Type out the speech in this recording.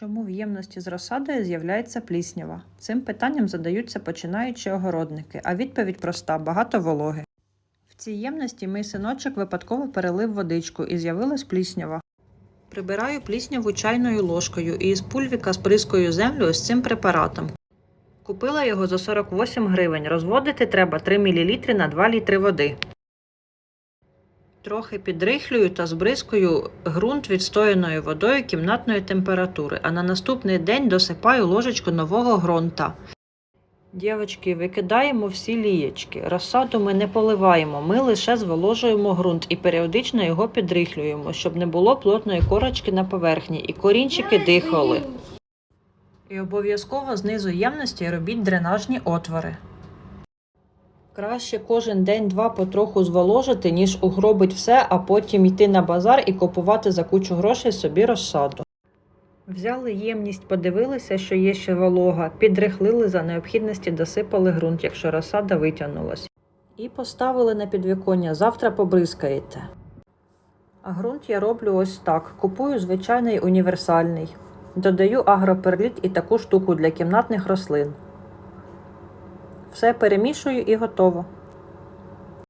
Чому в ємності з розсадою з'являється пліснява? Цим питанням задаються починаючі огородники, а відповідь проста багато вологи. В цій ємності мій синочок випадково перелив водичку і з'явилась пліснява. Прибираю плісняву чайною ложкою і із пульвіка сприскую землю з цим препаратом. Купила його за 48 гривень. Розводити треба 3 мл на 2 літри води. Трохи підрихлюю та збризкую ґрунт відстояною водою кімнатної температури, а на наступний день досипаю ложечку нового ґрунта. Дівочки, викидаємо всі лієчки. Розсаду ми не поливаємо, ми лише зволожуємо ґрунт і періодично його підрихлюємо, щоб не було плотної корочки на поверхні і корінчики дихали. І обов'язково знизу ємності робіть дренажні отвори. Краще кожен день-два потроху зволожити, ніж угробить все, а потім йти на базар і купувати за кучу грошей собі розсаду. Взяли ємність, подивилися, що є ще волога, підрихлили за необхідності, досипали ґрунт, якщо розсада витягнулась. І поставили на підвіконня, завтра побризкаєте. А ґрунт я роблю ось так: купую звичайний універсальний. Додаю агроперліт і таку штуку для кімнатних рослин. Все перемішую і готово.